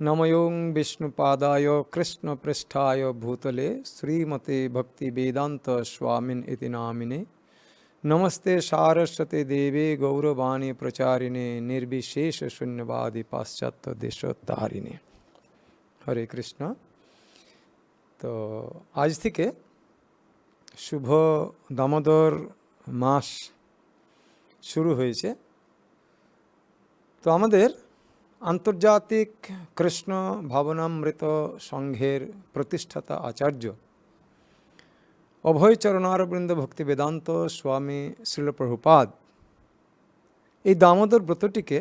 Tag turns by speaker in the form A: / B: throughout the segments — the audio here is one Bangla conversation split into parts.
A: নময়ং বিষ্ণুপাদায় কৃষ্ণপৃষ্ঠায় ভূতলে শ্রীমতে ভক্তিবেদান্ত স্বামিন ইতি নামিনে নমস্তে সারস্বতে দেবে গৌরবাণী প্রচারিণে নির্বিশেষ শূন্যবাদী পাশ্চাত্য দেশোদ্ধারিণে হরে কৃষ্ণ তো আজ থেকে শুভ দামোদর মাস শুরু হয়েছে তো আমাদের আন্তর্জাতিক কৃষ্ণ ভাবনামৃত সংঘের প্রতিষ্ঠাতা আচার্য অভয় চরণারবৃন্দ ভক্তি বেদান্ত স্বামী শিলপ্রভুপাদ এই দামোদর ব্রতটিকে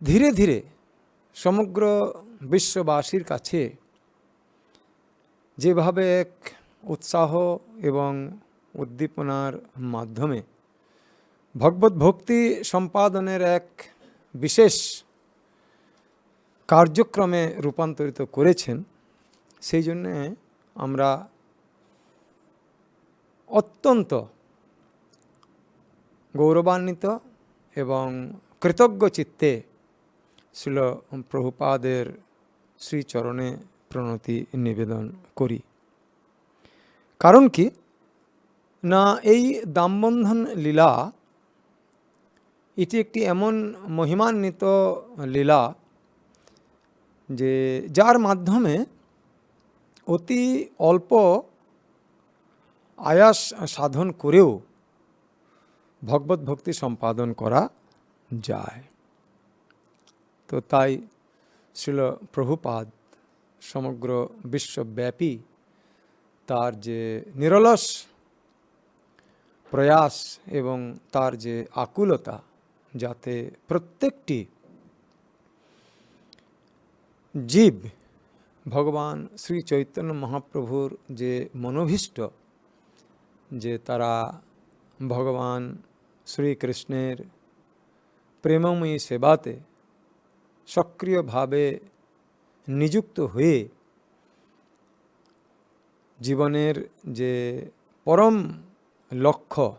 A: ধীরে ধীরে সমগ্র বিশ্ববাসীর কাছে যেভাবে এক উৎসাহ এবং উদ্দীপনার মাধ্যমে ভগবত ভক্তি সম্পাদনের এক বিশেষ কার্যক্রমে রূপান্তরিত করেছেন, সেই জন্যে আমরা অত্যন্ত গৌরবান্বিত এবং কৃতজ্ঞ চিত্তে ছিল প্রভুপাদের শ্রীচরণে প্রণতি নিবেদন করি। কারণ কি? না, এই দামবন্ধন লীলা এটি একটি এমন মহিমান্বিত লীলা যে যার মাধ্যমে অতি অল্প আয়াস সাধন করেও ভগবত ভক্তি সম্পাদন করা যায়। তো তাই ছিল প্রভুপাদ সমগ্র বিশ্বব্যাপী তার যে নিরলস প্রয়াস এবং তার যে আকুলতা যাতে প্রত্যেকটি জীব ভগবান শ্রী চৈতন্য মহাপ্রভুর যে মনোভীষ্ট, যে তারা ভগবান শ্রীকৃষ্ণের প্রেমময়ী সেবাতে সক্রিয়ভাবে নিযুক্ত হয়ে জীবনের যে পরম লক্ষ্য,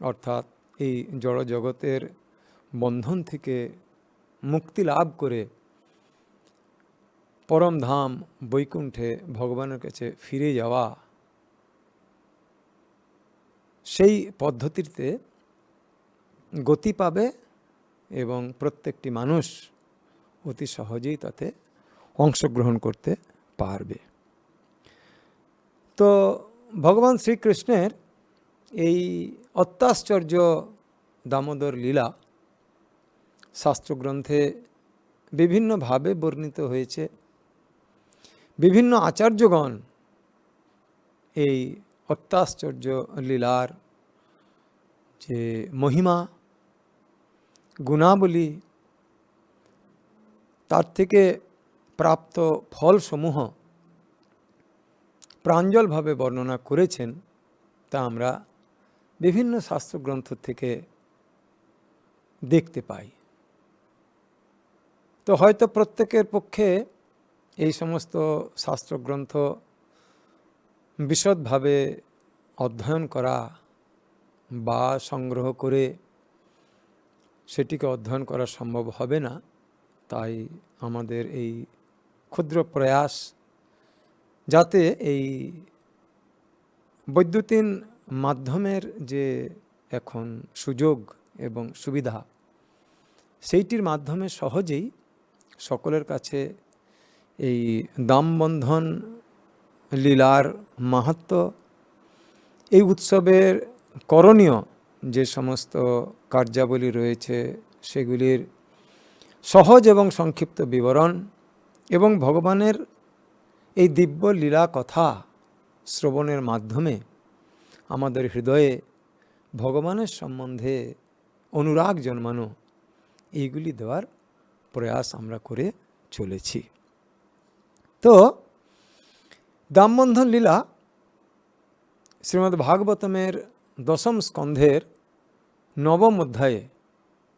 A: অর্থাৎ এই জড় জগতের বন্ধন থেকে মুক্তি লাভ করে পরম ধাম বৈকুণ্ঠে ভগবানের কাছে ফিরে যাওয়া, সেই পদ্ধতিতে গতি পাবে এবং প্রত্যেকটি মানুষ অতি সহজেই তাতে অংশগ্রহণ করতে পারবে। তো ভগবান শ্রীকৃষ্ণের এই অত্যাশ্চর্য দামোদর লীলা শাস্ত্রগ্রন্থে বিভিন্নভাবে বর্ণিত হয়েছে। বিভিন্ন আচার্যগণ এই অত্যাশ্চর্য লীলার যে মহিমা, গুণাবলী, তার থেকে প্রাপ্ত ফলসমূহ প্রাঞ্জলভাবে বর্ণনা করেছেন, তা আমরা বিভিন্ন শাস্ত্রগ্রন্থ থেকে দেখতে পাই। তো হয়তো প্রত্যেকের পক্ষে এই সমস্ত শাস্ত্রগ্রন্থ বিশদভাবে অধ্যয়ন করা বা সংগ্রহ করে সেটিকে অধ্যয়ন করা সম্ভব হবে না। তাই আমাদের এই ক্ষুদ্র প্রয়াস যাতে এই বৈদ্যুতিন মাধ্যমের যে এখন সুযোগ এবং সুবিধা, সেইটির মাধ্যমে সহজেই সকলের কাছে এই দামবন্ধন লীলার মাহাত্ম, এই উৎসবের করণীয় যে সমস্ত কার্যাবলী রয়েছে সেগুলির সহজ এবং সংক্ষিপ্ত বিবরণ এবং ভগবানের এই দিব্য লীলা কথা শ্রবণের মাধ্যমে আমাদের হৃদয়ে ভগবানের সম্বন্ধে অনুরাগ জন্মানো, এইগুলি দেওয়ার প্রয়াস আমরা করে চলেছি। তো, দামবন্ধন লীলা শ্রীমদ্ ভাগবতমের দশম স্কন্ধের নবম অধ্যায়ে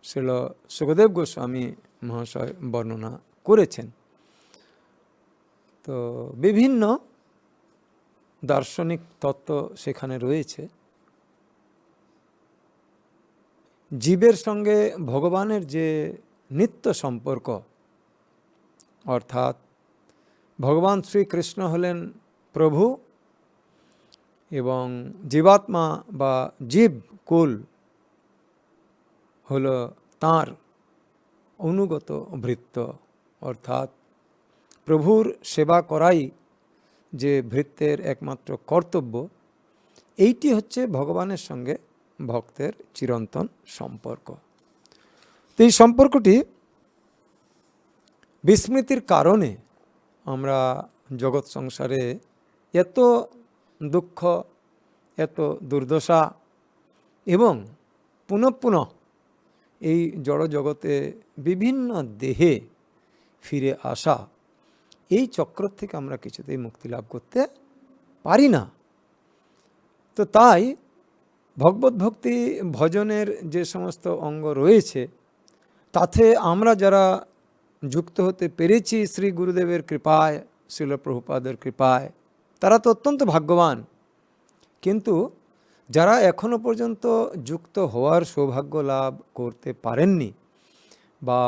A: শ্রীল সুখদেব গোস্বামী মহাশয় বর্ণনা করেছেন। তো, বিভিন্ন দার্শনিক তত্ত্ব সেখানে রয়েছে। জীবের সঙ্গে ভগবানের যে নিত্য সম্পর্ক, অর্থাৎ ভগবান শ্রীকৃষ্ণ হলেন প্রভু এবং জীবাত্মা বা জীব কুল হল তাঁর অনুগত ভৃত্য অর্থাৎ প্রভুর সেবা করাই যে ভৃত্যের একমাত্র কর্তব্য, এইটি হচ্ছে ভগবানের সঙ্গে ভক্তের চিরন্তন সম্পর্ক। তো এই সম্পর্কটি বিস্মৃতির কারণে আমরা জগৎ সংসারে এত দুঃখ, এত দুর্দশা এবং পুনঃ পুনঃ এই জড় জগতে বিভিন্ন দেহে ফিরে আসা এই চক্র থেকে আমরা কিছুতেই মুক্তি লাভ করতে পারি না। তো তাই ভগবত ভক্তি ভজনের যে সমস্ত অঙ্গ রয়েছে, তাতে আমরা যারা যুক্ত হতে পেরেছি শ্রী গুরুদেবের কৃপায় শিল প্রভুপাদের কৃপায়, তারা তো অত্যন্ত ভাগ্যবান। কিন্তু যারা এখনও পর্যন্ত যুক্ত হওয়ার সৌভাগ্য লাভ করতে পারেননি বা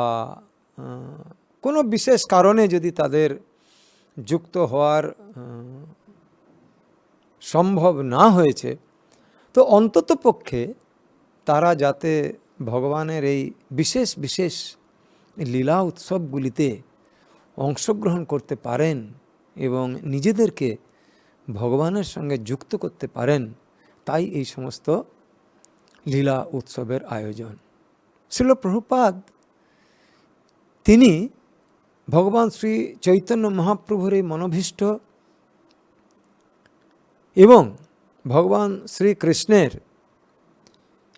A: কোনো বিশেষ কারণে যদি তাদের যুক্ত হওয়ার সম্ভব না হয়েছে, তো অন্তত পক্ষে তারা যাতে ভগবানের এই বিশেষ বিশেষ লীলা উৎসবগুলিতে অংশগ্রহণ করতে পারেন এবং নিজেদেরকে ভগবানের সঙ্গে যুক্ত করতে পারেন, তাই এই সমস্ত লীলা উৎসবের আয়োজন। শিল প্রভুপাদ, তিনি ভগবান শ্রী চৈতন্য মহাপ্রভুর এই মনোভীষ্ট এবং ভগবান শ্রীকৃষ্ণের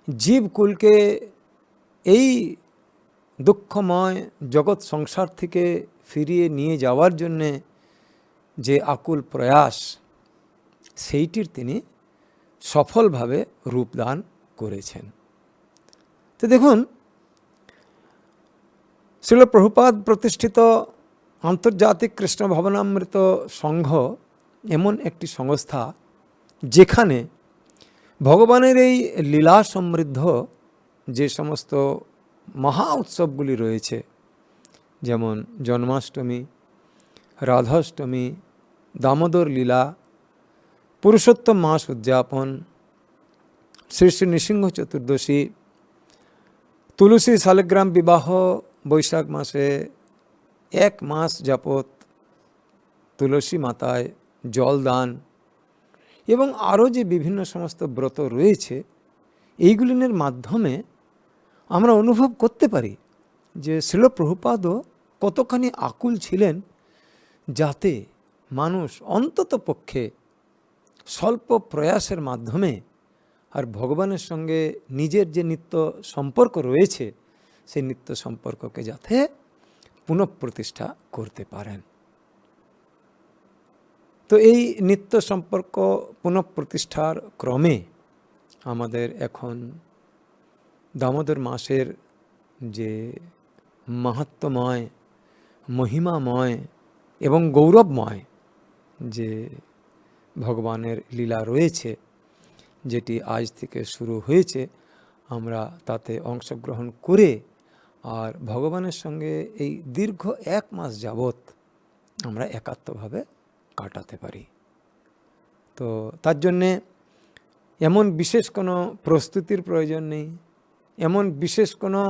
A: জীবকুলকে এই দুঃখময় জগৎ সংসার থেকে ফিরিয়ে নিয়ে যাওয়ার জন্যে যে আকুল প্রয়াস, সেইটির তিনি সফলভাবে রূপদান করেছেন। তো দেখুন শিল প্রভুপাদ প্রতিষ্ঠিত আন্তর্জাতিক কৃষ্ণ ভবনামৃত সংঘ এমন একটি সংস্থা যেখানে ভগবানের এই লীলা সমৃদ্ধ যে সমস্ত মহা উৎসবগুলি রয়েছে, যেমন জন্মাষ্টমী, রাধাষ্টমী, দামোদর লীলা, পুরুষোত্তম মাস উদযাপন, শ্রী শ্রী নৃসিংহ চতুর্দশী, তুলসী শালিগ্রাম বিবাহ বৈশাখ মাসে এক মাস যাবৎ তুলসী মাতায় জল দান এবং আরও যে বিভিন্ন সমস্ত ব্রত রয়েছে, এইগুলিনের মাধ্যমে আমরা অনুভব করতে পারি যে শিল প্রভুপাদও কতখানি আকুল ছিলেন যাতে মানুষ অন্তত পক্ষে স্বল্প প্রয়াসের মাধ্যমে আর ভগবানের সঙ্গে নিজের যে নিত্য সম্পর্ক রয়েছে সেই নিত্য সম্পর্ককে যাতে পুনঃপ্রতিষ্ঠা করতে পারেন। তো এই নিত্য সম্পর্ক পুনঃপ্রতিষ্ঠার ক্রমে আমাদের এখন দামোদর মাসের যে মাহাত্মময়, মহিমাময় এবং গৌরবময় যে ভগবানের লীলা রয়েছে, যেটি আজ থেকে শুরু হয়েছে, আমরা তাতে অংশগ্রহণ করে আর ভগবানের সঙ্গে এই দীর্ঘ এক মাস যাবৎ আমরা একাত্মভাবে কাটাতে পারি। তো তার জন্যে এমন বিশেষ কোনো প্রস্তুতির প্রয়োজন নেই, এমন বিশেষ কোনো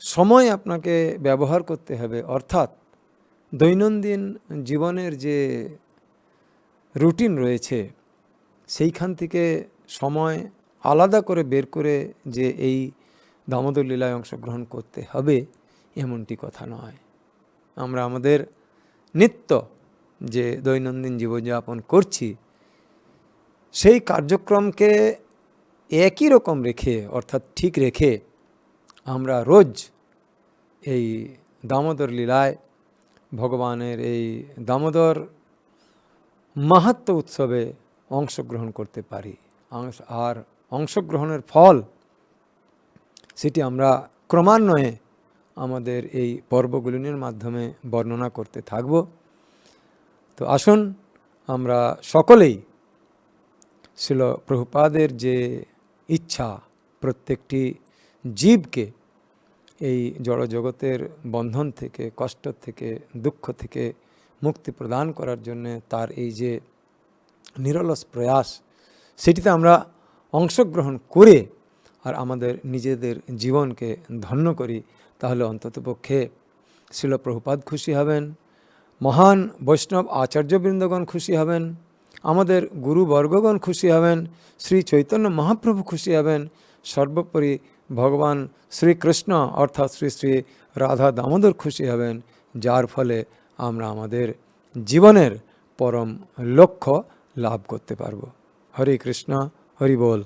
A: সময় আপনাকে ব্যবহার করতে হবে। অর্থাৎ দৈনন্দিন জীবনের যে রুটিন রয়েছে, সেইখান থেকে সময় আলাদা করে বের করে যে এই দামোদর লীলায় অংশগ্রহণ করতে হবে এমনটি কথা নয়। আমরা আমাদের নিত্য যে দৈনন্দিন জীবনযাপন করছি, সেই কার্যক্রমকে একই রকম রেখে, অর্থাৎ ঠিক রেখে আমরা রোজ এই দামোদর লীলায় ভগবানের এই দামোদর মাহাত্ম উৎসবে অংশগ্রহণ করতে পারি। আর অংশগ্রহণের ফল সেটি আমরা ক্রমান্বয়ে আমাদের এই পর্বগুলির মাধ্যমে বর্ণনা করতে থাকব। তো আসুন আমরা সকলেই ছিল প্রভুপাদের যে ইচ্ছা প্রত্যেকটি জীবকে এই জড় জগতের বন্ধন থেকে, কষ্ট থেকে, দুঃখ থেকে মুক্তি প্রদান করার জন্যে তার এই যে নিরলস প্রয়াস, সেটিতে আমরা অংশগ্রহণ করে আর আমাদের নিজেদের জীবনকে ধন্য করি, তাহলে অন্ততপক্ষে শিলপ্রভুপাদ খুশি হবেন, মহান বৈষ্ণব আচার্যবৃন্দগণ খুশি হবেন, আমাদের গুরুবর্গগণ খুশি হবেন, শ্রী চৈতন্য মহাপ্রভু খুশি হবেন, সর্বোপরি ভগবান শ্রীকৃষ্ণ অর্থাৎ শ্রী শ্রী রাধা দামোদর খুশি হবেন, যার ফলে আমরা আমাদের জীবনের পরম লক্ষ্য লাভ করতে পারব। হরে কৃষ্ণ, হরি বল।